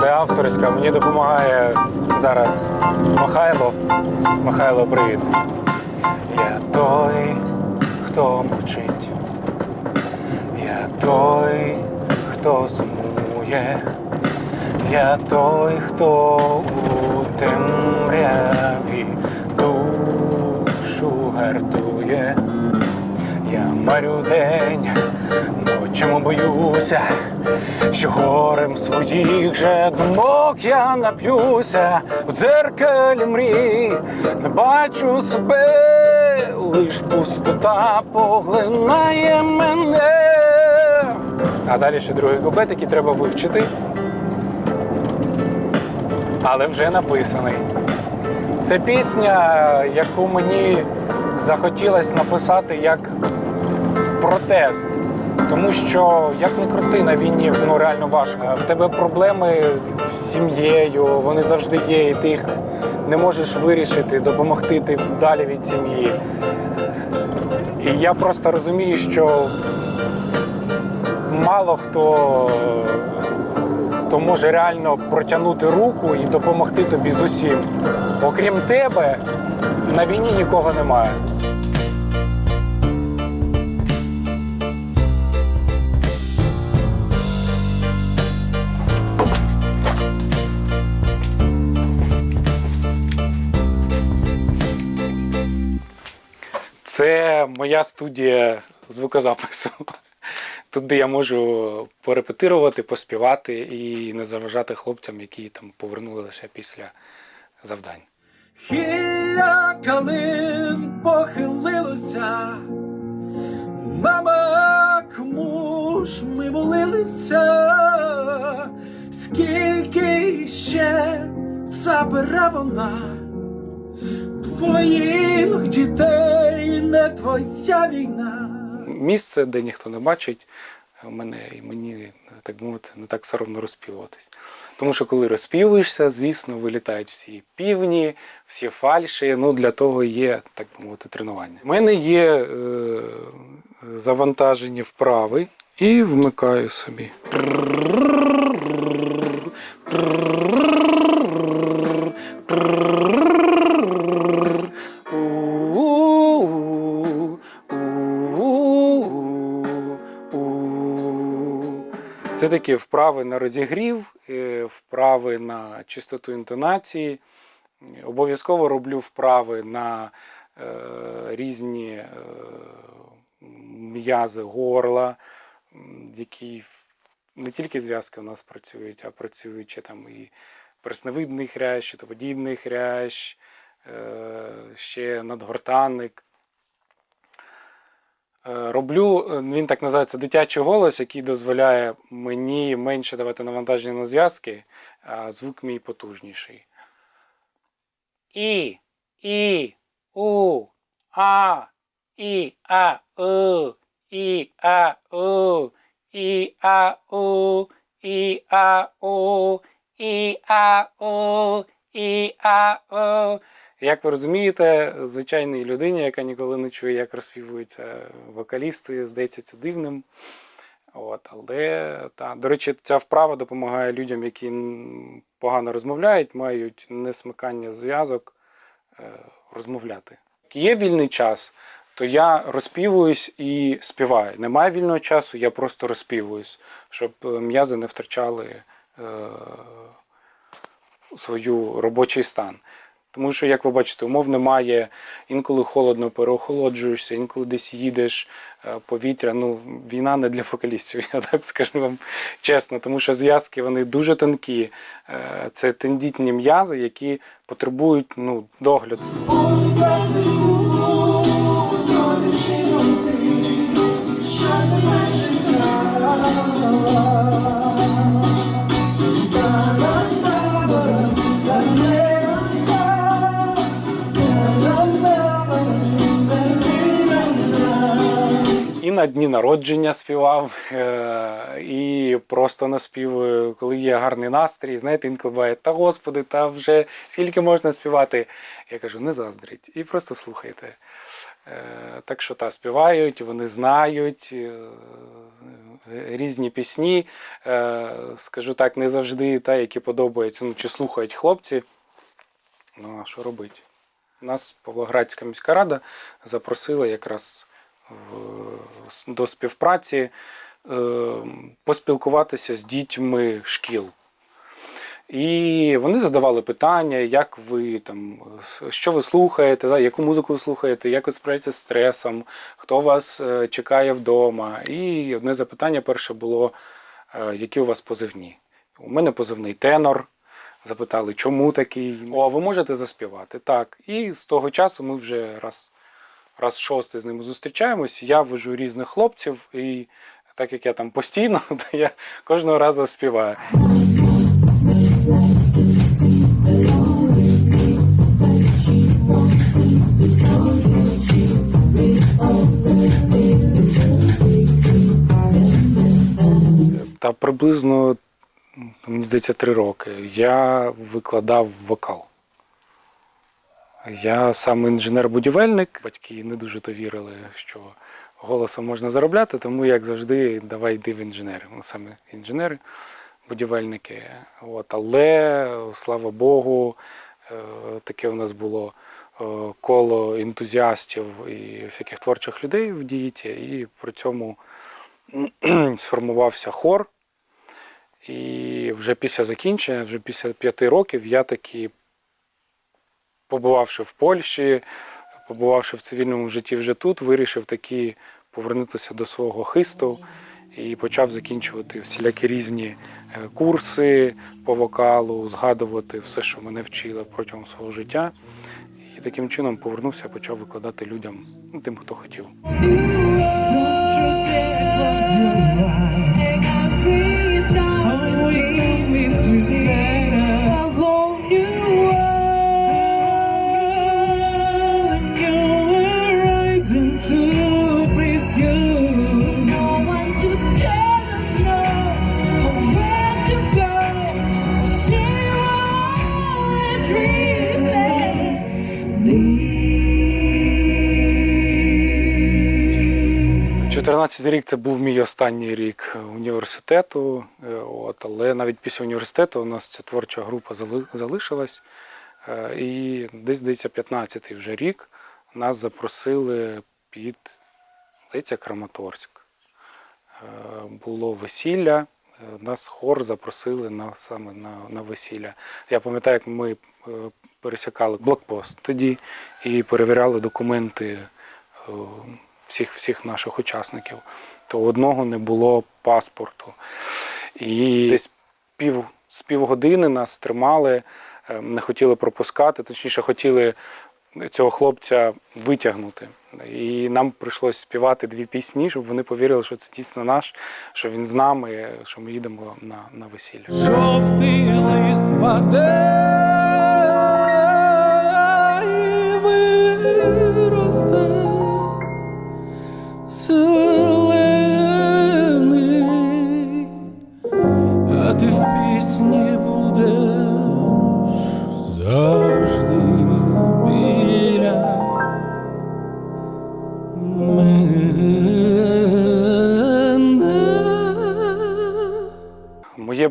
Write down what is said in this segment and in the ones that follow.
Це авторська. Мені допомагає зараз Михайло. Михайло, привіт. Я той, хто мовчить. Я той, хто сумує. Я той, хто у темряві душу гартує. Марю день, ночами боюся, що горем своїх же думок я нап'юся у дзеркалі мрій, не бачу себе, лиш пустота поглинає мене. А далі ще другий куплет, який треба вивчити, але вже написаний. Це пісня, яку мені захотілося написати як протест. Тому що як не крути на війні, ну реально важко. В тебе проблеми з сім'єю, вони завжди є, і ти їх не можеш вирішити, допомогти ти далі від сім'ї. І я просто розумію, що мало хто, хто може реально протягнути руку і допомогти тобі з усім. Окрім тебе, на війні нікого немає. Це моя студія звукозапису. Тут, де я можу порепетирувати, поспівати і не заважати хлопцям, які там повернулися після завдань. Хілля калин похилилося, мама, кому ж ми молилися, скільки ще забере вона твоїх дітей, не твоя війна. Місце, де ніхто не бачить мене, і мені, так мовити, не так соромно розпівуватись. Тому що коли розпівуєшся, звісно, вилітають всі півні, всі фальші. Ну для того є, так мовити, тренування. У мене є е, завантажені вправи і вмикаю собі. Це такі вправи на розігрів, е, вправи на чистоту інтонації. Обов'язково роблю вправи на е, різні е, м'язи горла, які не тільки зв'язки у нас працюють, а працюють ще там і персневидний хрящ, щитоподібний хрящ, е, ще надгортанник. Е, Роблю, е, він так називається дитячий голос, який дозволяє мені менше давати навантаження на зв'язки, а звук мій потужніший. І, і, у, а, і, а, у, і, а, у, і, а, у, і, а, у, і, а, у, і, а, у. Як ви розумієте, звичайній людині, яка ніколи не чує, як розпівуються вокалісти, здається це дивним. От, але та, до речі, ця вправа допомагає людям, які погано розмовляють, мають несмикання зв'язок, е, розмовляти. Є вільний час, то я розпівуюсь і співаю. Немає вільного часу, я просто розпівуюсь, щоб е, м'язи не втрачали е, свою робочий стан. Тому що, як ви бачите, умов немає. Інколи холодно, переохолоджуєшся, інколи десь їдеш, е, повітря. Ну, війна не для вокалістів, я так скажу вам чесно, тому що зв'язки вони дуже тонкі. Е, Це тендітні м'язи, які потребують ну, догляду. На дні народження співав, е, і просто наспівую, коли є гарний настрій. Знаєте, інколи буває, та господи, та вже скільки можна співати. Я кажу, не заздріть. І просто слухайте. Е, Так що та співають, вони знають е, різні пісні. Е, Скажу так, не завжди та, які подобаються, ну чи слухають хлопці. Ну а що робити? Нас Павлоградська міська рада запросила якраз в, до співпраці е, поспілкуватися з дітьми шкіл. І вони задавали питання, як ви там, що ви слухаєте, да, яку музику ви слухаєте, як ви справляєтеся з стресом, хто вас е, чекає вдома. І одне запитання перше було, е, які у вас позивні. У мене позивний тенор. Запитали, чому такий? О, а ви можете заспівати? Так. І з того часу ми вже раз, раз шостий з ними зустрічаємось. Я вожу різних хлопців, і так як я там постійно, то я кожного разу співаю. Та приблизно, мені здається, три роки я викладав вокал. Я сам інженер-будівельник. Батьки не дуже то вірили, що голосом можна заробляти, тому, як завжди, давай йди в інженери. Ми саме інженери, будівельники. От. Але, слава Богу, е, таке у нас було е, коло ентузіастів і всяких творчих людей в дієті, і при цьому сформувався хор. І вже після закінчення, вже після п'яти років, я таки, побувавши в Польщі, побувавши в цивільному житті вже тут, вирішив таки повернутися до свого хисту і почав закінчувати всілякі різні е, курси по вокалу, згадувати все, що мене вчили протягом свого життя. І таким чином повернувся, почав викладати людям, ну, тим, хто хотів. 14 рік це був мій останній рік університету. е, От, але навіть після університету у нас ця творча група залишилась. Е, І десь, здається, 15-й вже рік нас запросили під, здається, Краматорськ. Е, Було весілля, нас хор запросили на, саме на, на весілля. Я пам'ятаю, як ми е, пересікали блокпост тоді і перевіряли документи е, всіх, всіх наших учасників. То одного не було паспорту. І десь пів, з півгодини нас тримали, е, не хотіли пропускати, точніше, хотіли цього хлопця витягнути. І нам прийшлося співати дві пісні, щоб вони повірили, що це дійсно наш, що він з нами, що ми їдемо на, на весілля. Жовтий лист паде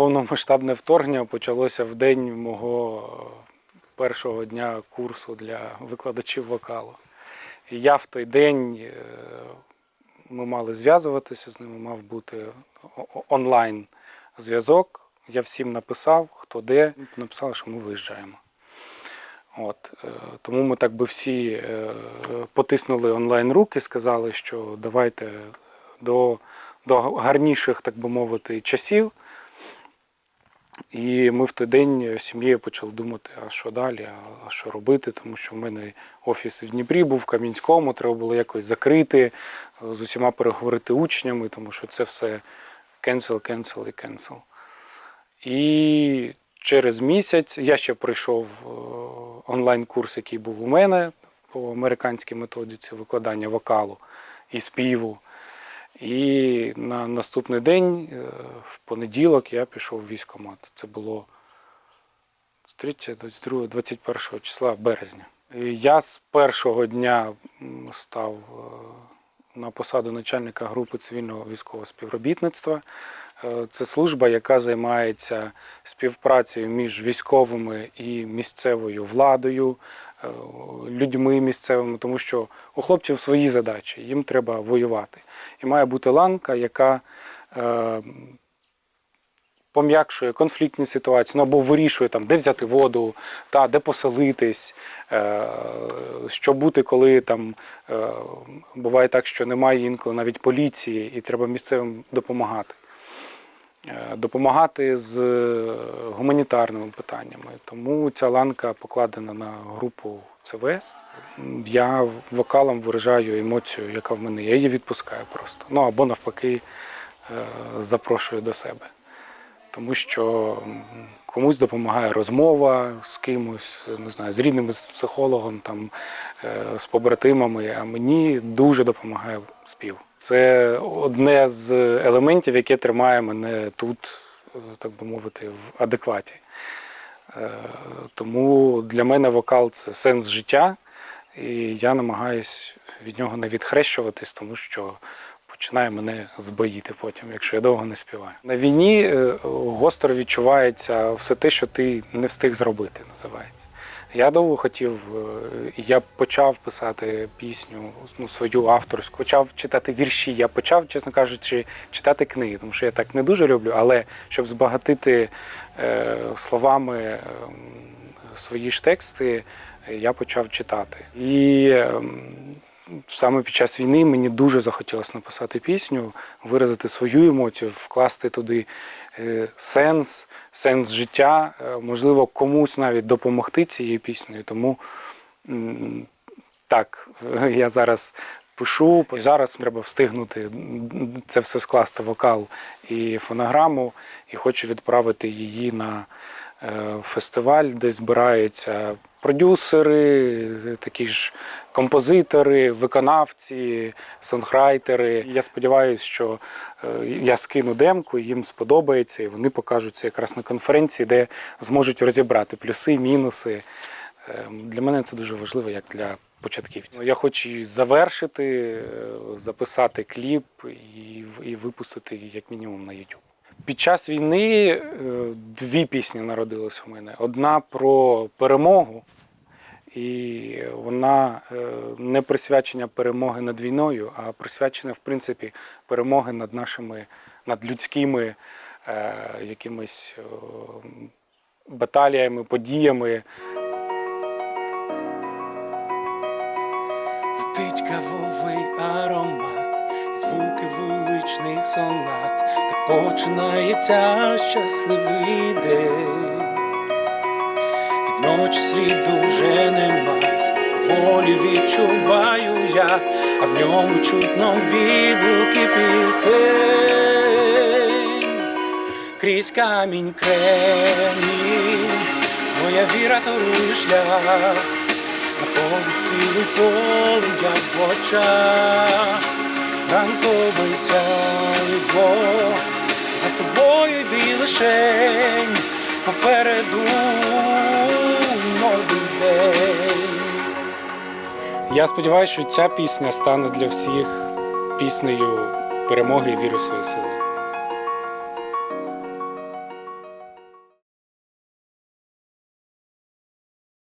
повномасштабне вторгнення почалося в день мого першого дня курсу для викладачів вокалу. І я в той день е, ми мали зв'язуватися з ними, мав бути онлайн зв'язок. Я всім написав, хто де, написали, що ми виїжджаємо. От, е, тому ми так би всі е, потиснули онлайн руки, сказали, що давайте до, до гарніших, так би мовити, часів. І ми в той день з сім'єю почали думати, а що далі, а що робити, тому що в мене офіс в Дніпрі був в Кам'янському, треба було якось закрити, е, з усіма переговорити учнями, тому що це все cancel, cancel і cancel. І через місяць я ще пройшов е, онлайн-курс, який був у мене по американській методиці викладання вокалу і співу. І на наступний день, е, в понеділок, я пішов в військкомат. Це було 23, 22, 21 числа березня. Я з першого дня став е, на посаду начальника групи цивільного військового співробітництва. Е, Це служба, яка займається співпрацею між військовими і місцевою владою, людьми місцевими, тому що у хлопців свої задачі, їм треба воювати. І має бути ланка, яка е, пом'якшує конфліктні ситуації, ну або вирішує там, де взяти воду, та де поселитись, е, що бути, коли там е, буває так, що немає інколи навіть поліції, і треба місцевим допомагати. Е, Допомагати з е, гуманітарними питаннями. Тому ця ланка покладена на групу ЦВС. Я вокалом виражаю емоцію, яка в мене є. Я її відпускаю просто. Ну або навпаки е, запрошую до себе тому що комусь допомагає розмова з кимось, не знаю, з рідним, з психологом, там, з побратимами, а мені дуже допомагає спів. Це одне з елементів, яке тримає мене тут, е, так би мовити, в адекваті. Е, Тому для мене вокал це сенс життя, і я намагаюсь від нього не відхрещуватись, тому що починає мене збоїти потім, якщо я довго не співаю. На війні е, гостро відчувається все те, що ти не встиг зробити, називається. Я довго хотів, е, я почав писати пісню, ну, свою авторську, почав читати вірші. Я почав, чесно кажучи, читати книги, тому що я так не дуже люблю, але щоб збагатити е, словами е, свої ж тексти, я почав читати. І ем, саме під час війни мені дуже захотілося написати пісню, виразити свою емоцію, вкласти туди е, сенс, сенс життя, е, можливо, комусь навіть допомогти цією піснею. Тому так, я зараз пишу, зараз треба встигнути це все скласти вокал і фонограму, і хочу відправити її на е, фестиваль, де збираються продюсери, такі ж композитори, виконавці, сонграйтери. Я сподіваюся, що е, я скину демку, їм сподобається, і вони покажуть це якраз на конференції, де зможуть розібрати плюси, мінуси. Е, Для мене це дуже важливо, як для початківців. Я хочу завершити, е, записати кліп і, і випустити як мінімум на YouTube. Під час війни е, дві пісні народились у мене. Одна про перемогу, і вона е, не присвячення перемоги над війною, а присвячена, в принципі, перемоги над нашими над людськими е, якимись баталіями, подіями. Летить кавовий аромат, вуличних сонат, так починається щасливий день. Від ночі сліду вже нема, смак волі відчуваю я, а в ньому чутно відгуки пісень. Крізь камінь кремінь, твоя віра торує шлях. Заходить цілий полум'я в очах, ранкове сяйво, за тобою йди лишень, попереду новий день. Я сподіваюся, що ця пісня стане для всіх піснею перемоги і віри своєї сили.